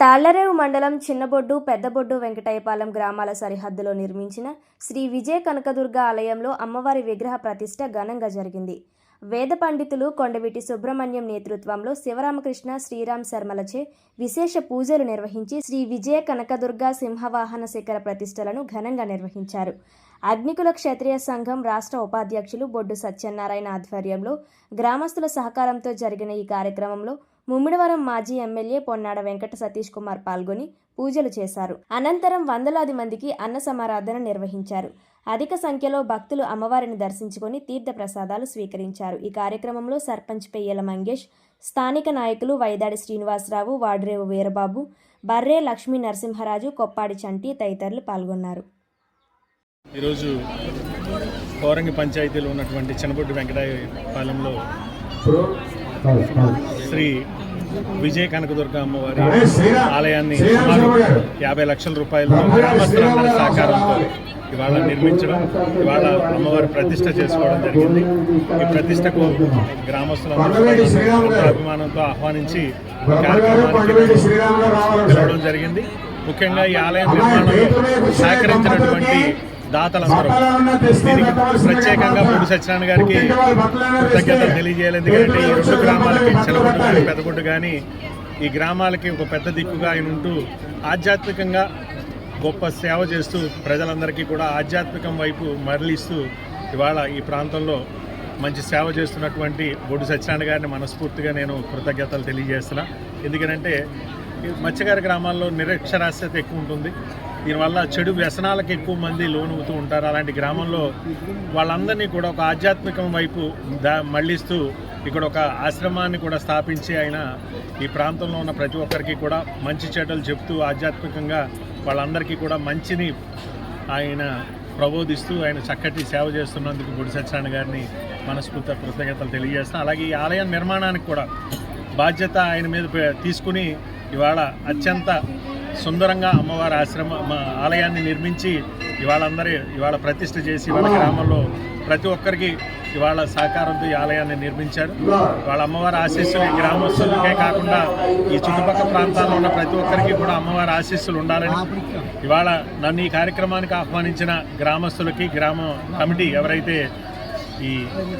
తాళ్ళరేవు మండలం చిన్నబొడ్డు పెద్దబొడ్డు వెంకటయ్యపాలెం గ్రామాల సరిహద్దులో నిర్మించిన శ్రీ విజయ కనకదుర్గ ఆలయంలో అమ్మవారి విగ్రహ ప్రతిష్ట ఘనంగా జరిగింది. వేద పండితులు కొండవీటి సుబ్రహ్మణ్యం నేతృత్వంలో శివరామకృష్ణ శ్రీరామ్ శర్మలచే విశేష పూజలు నిర్వహించి శ్రీ విజయ కనకదుర్గ సింహవాహన శిఖర ప్రతిష్టలను ఘనంగా నిర్వహించారు. అగ్నికుల క్షత్రియ సంఘం రాష్ట్ర ఉపాధ్యక్షులు బొడ్డు సత్యనారాయణ ఆధ్వర్యంలో గ్రామస్తుల సహకారంతో జరిగిన ఈ కార్యక్రమంలో ముమ్మిడివరం మాజీ ఎమ్మెల్యే పొన్నాడ వెంకట సతీష్ కుమార్ పాల్గొని పూజలు చేశారు. అనంతరం వందలాది మందికి అన్న సమారాధన నిర్వహించారు. అధిక సంఖ్యలో భక్తులు అమ్మవారిని దర్శించుకొని తీర్థ ప్రసాదాలు స్వీకరించారు. ఈ కార్యక్రమంలో సర్పంచ్ పెయ్యల మంగేష్ స్థానిక నాయకులు వైదాడి శ్రీనివాసరావు వాడ్రేవు వీరబాబు బర్రే లక్ష్మీ నరసింహరాజు కొప్పాడి చంటి తదితరులు పాల్గొన్నారు. ఈరోజు కోరంగి పంచాయతీలో ఉన్నటువంటి చెనబొడ్డు వెంకటాయ పాలెంలో శ్రీ విజయ కనకదుర్గ అమ్మవారి ఆలయాన్ని యాభై లక్షల గ్రామస్తులందరి సహకారంతో ఇవాళ నిర్మించడం ఇవాళ అమ్మవారి ప్రతిష్ట చేసుకోవడం జరిగింది. ఈ ప్రతిష్టకు గ్రామస్తులందరూ అభిమానంతో ఆహ్వానించి కార్యక్రమానికి జరిగింది. ముఖ్యంగా ఈ ఆలయం నిర్మాణంలో సహకరించినటువంటి దాతలందరూ ప్రత్యేకంగా పూడి సత్యనారాయణ గారికి కృతజ్ఞతలు తెలియజేయాలి ఎందుకంటే ఈ రెండు గ్రామాలకి చిలగొడ్డు కానీ పెద్దగొడ్డు కానీ ఈ గ్రామాలకి ఒక పెద్ద దిక్కుగా ఆయన ఉంటూ ఆధ్యాత్మికంగా గొప్ప సేవ చేస్తూ ప్రజలందరికీ కూడా ఆధ్యాత్మికం వైపు మరలిస్తూ ఇవాళ ఈ ప్రాంతంలో మంచి సేవ చేస్తున్నటువంటి బొడ్డు సత్యనారాయణ గారిని మనస్ఫూర్తిగా నేను కృతజ్ఞతలు తెలియజేస్తున్నా. ఎందుకంటే మత్స్యకార గ్రామాల్లో నిరక్షరాస్యత ఎక్కువ ఉంటుంది. దీనివల్ల చెడు వ్యసనాలకు ఎక్కువ మంది లోనవుతూ ఉంటారు. అలాంటి గ్రామంలో వాళ్ళందరినీ కూడా ఒక ఆధ్యాత్మికం వైపు దా మళ్ళిస్తూ ఇక్కడ ఒక ఆశ్రమాన్ని కూడా స్థాపించి ఆయన ఈ ప్రాంతంలో ఉన్న ప్రతి ఒక్కరికి కూడా మంచి చెడ్డలు చెప్తూ ఆధ్యాత్మికంగా వాళ్ళందరికీ కూడా మంచిని ఆయన ప్రబోధిస్తూ ఆయన చక్కటి సేవ చేస్తున్నందుకు గుడి సత్యనారాయణ గారిని మనస్ఫూర్తి కృతజ్ఞతలు తెలియజేస్తాను అలాగే ఈ ఆలయం నిర్మాణానికి కూడా బాధ్యత ఆయన మీద తీసుకుని ఇవాళ అత్యంత సుందరంగా అమ్మవారి ఆశ్రమ మా ఆలయాన్ని నిర్మించి ఇవాళ అందరి ఇవాళ ప్రతిష్ఠ చేసి ఇవాళ గ్రామంలో ప్రతి ఒక్కరికి ఇవాళ సహకారంతో ఈ ఆలయాన్ని నిర్మించారు. వాళ్ళ అమ్మవారి ఆశీస్సులు ఈ గ్రామస్తులకే కాకుండా ఈ చుట్టుపక్కల ప్రాంతాల్లో ఉన్న ప్రతి ఒక్కరికి కూడా అమ్మవారి ఆశీస్సులు ఉండాలని ఇవాళ నన్ను ఈ కార్యక్రమానికి ఆహ్వానించిన గ్రామస్తులకి గ్రామ కమిటీ ఎవరైతే ఈ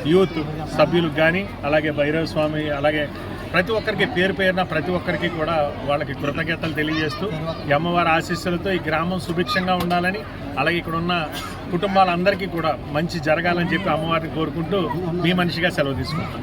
యూత్ సభ్యులకు కానీ అలాగే భైరవ స్వామి అలాగే ప్రతి ఒక్కరికి పేరు పేరున ప్రతి ఒక్కరికి కూడా వాళ్ళకి కృతజ్ఞతలు తెలియజేస్తూ ఈ అమ్మవారి ఆశీస్సులతో ఈ గ్రామం సుభిక్షంగా ఉండాలని అలాగే ఇక్కడ ఉన్న కుటుంబాలందరికీ కూడా మంచి జరగాలని చెప్పి అమ్మవారిని కోరుకుంటూ మీ మనిషిగా సెలవు తీసుకుంటాం